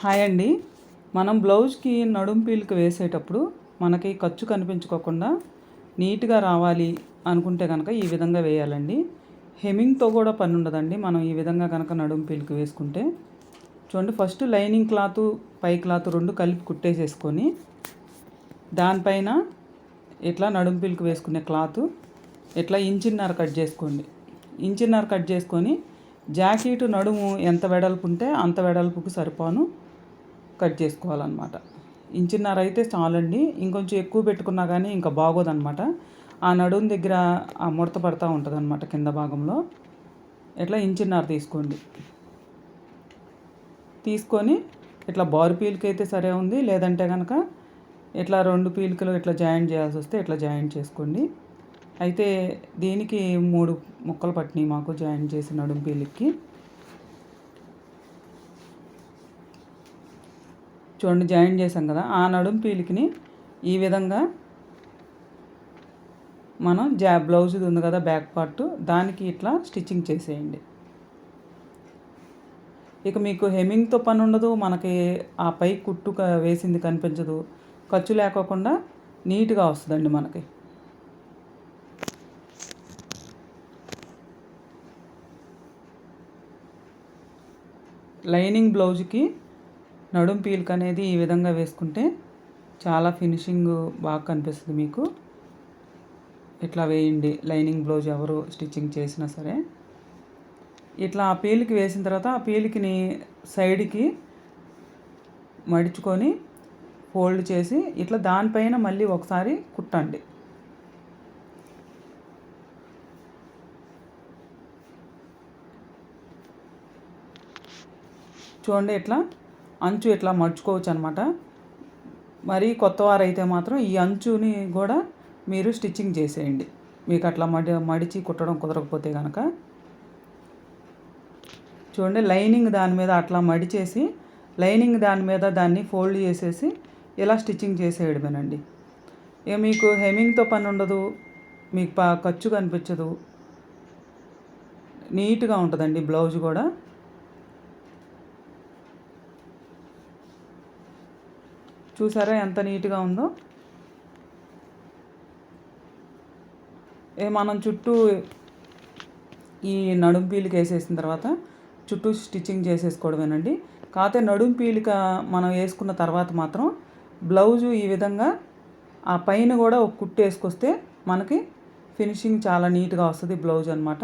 Hi అండి. మనం బ్లౌజ్కి నడుం పీలిక వేసేటప్పుడు మనకి ఖర్చు కనిపించుకోకుండా నీట్గా రావాలి అనుకుంటే కనుక ఈ విధంగా వేయాలండి. హెమింగ్తో కూడా పని ఉండదండి. మనం ఈ విధంగా కనుక నడుం పీలిక వేసుకుంటే చూడండి ఫస్ట్ లైనింగ్ క్లాత్ పై క్లాత్ రెండు కలిపి కుట్టేసేసుకొని దానిపైన ఇట్లా నడుం పీలిక వేసుకునే క్లాత్ ఇట్లా ఇంచిన్నర కట్ చేసుకోండి. ఇంచిన్నర కట్ చేసుకొని జాకెట్ నడుము ఎంత వెడల్పు ఉంటే అంత వెడల్పుకు సరిపోను. కట్ చేసుకోవాలన్నమాట. ఇంచున్నర అయితే చాలండి. ఇంకొంచెం ఎక్కువ పెట్టుకున్నా కానీ ఇంకా బాగోదన్నమాట. ఆ నడుము దగ్గర ఆ ముడత పడతా ఉంటుంది అనమాట కింద భాగంలో. ఇట్లా ఇంచున్నర తీసుకోండి. తీసుకొని ఇట్లా బారు పీలికైతే అయితే సరే ఉంది. లేదంటే కనుక ఇట్లా రెండు పీలికలు ఇట్లా జాయింట్ చేయాల్సి వస్తే ఇట్లా జాయింట్ చేసుకోండి. అయితే దీనికి మూడు ముక్కలు పట్టినాయి మాకు జాయింట్ చేసి నడుము పీలికి. చూడండి జాయిన్ చేసాం కదా. ఆ నడుం పీలికిని ఈ విధంగా మనం జా బ్లౌజ్ ఉంది కదా బ్యాక్ పార్ట్. దానికి ఇట్లా స్టిచ్చింగ్ చేసేయండి. ఇక మీకు హెమ్మింగ్తో పని ఉండదు మనకి ఆ పై కుట్టు వేసింది కనిపించదు. ఖర్చు లేకోకుండా నీట్గా వస్తుందండి మనకి. లైనింగ్ బ్లౌజ్కి నడుం పీల్క్ అనేది ఈ విధంగా వేసుకుంటే చాలా ఫినిషింగ్ బాగా కనిపిస్తుంది మీకు. ఇట్లా వేయండి. లైనింగ్ బ్లౌజ్ ఎవరు స్టిచ్చింగ్ చేసినా సరే. ఇట్లా ఆ పీలికి వేసిన తర్వాత ఆ పీలికిని సైడ్కి మడుచుకొని ఫోల్డ్ చేసి ఇట్లా దానిపైన మళ్ళీ ఒకసారి కుట్టండి. చూడండి ఇట్లా అంచు ఇట్లా మడుచుకోవచ్చు అనమాట మరి కొత్త వారైతే మాత్రం ఈ అంచుని కూడా మీరు స్టిచ్చింగ్ చేసేయండి. మీకు అట్లా మడి మడిచి కుట్టడం కుదరకపోతే కనుక చూడండి లైనింగ్ దాని మీద అట్లా మడిచేసి లైనింగ్ దాని మీద దాన్ని ఫోల్డ్ చేసేసి ఇలా స్టిచ్చింగ్ చేసేయడమేనండి. ఇక మీకు హెమింగ్తో పని ఉండదు మీకు ఖర్చు కనిపించదు. నీట్గా ఉంటుందండి బ్లౌజ్ కూడా. చూసారా ఎంత నీట్గా ఉందో? ఏ మనం చుట్టూ ఈ నడుం పీలిక వేసేసిన తర్వాత చుట్టూ స్టిచ్చింగ్ చేసేసుకోవడమేనండి. కాకపోతే నడుం పీలిక మనం వేసుకున్న తర్వాత మాత్రం బ్లౌజు ఈ విధంగా ఆ పైన కూడా ఒక కుట్టు వేసుకొస్తే మనకి ఫినిషింగ్ చాలా నీట్గా వస్తుంది బ్లౌజ్ అనమాట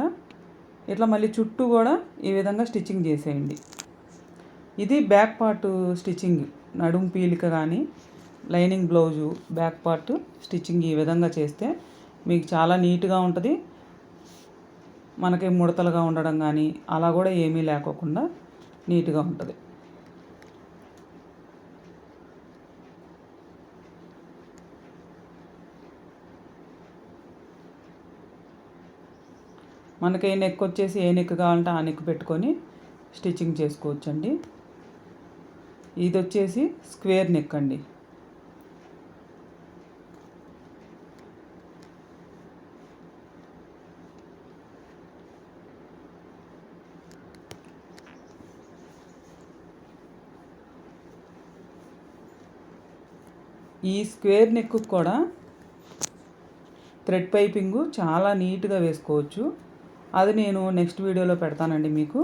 ఇట్లా మళ్ళీ చుట్టూ కూడా ఈ విధంగా స్టిచ్చింగ్ చేసేయండి. ఇది బ్యాక్ పార్ట్ స్టిచ్చింగ్ నడుం పీలిక కానీ lining blouse back part stitching ఈ విధంగా చేస్తే మీకు చాలా నీట్గా ఉంటుంది. మనకి ముడతలుగా ఉండడం కానీ అలా కూడా ఏమీ లేకోకుండా నీట్గా ఉంటుంది. మనకి ఏ నెక్ వచ్చేసి ఏ నెక్ కావాలంటే ఆ నెక్ పెట్టుకొని స్టిచ్చింగ్ చేసుకోవచ్చండి. ఇది వచ్చేసి స్క్వేర్ నెక్ అండి. ఈ స్క్వేర్ నెక్ కూడా థ్రెడ్ పైపింగు చాలా నీట్గా వేసుకోవచ్చు. అది నేను నెక్స్ట్ వీడియోలో పెడతానండి మీకు.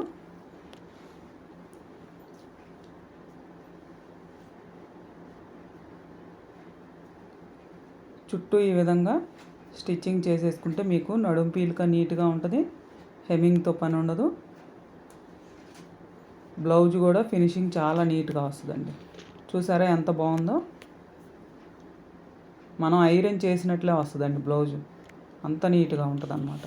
చుట్టూ ఈ విధంగా స్టిచ్చింగ్ చేసేసుకుంటే మీకు నడుం పీలిక నీట్గా ఉంటుంది. హెమ్మింగ్తో పని ఉండదు. బ్లౌజ్ కూడా ఫినిషింగ్ చాలా నీట్గా వస్తుందండి. చూసారా ఎంత బాగుందో? మనం ఐరన్ చేసినట్లే వస్తుందండి బ్లౌజు. అంత నీట్గా ఉంటుంది అన్నమాట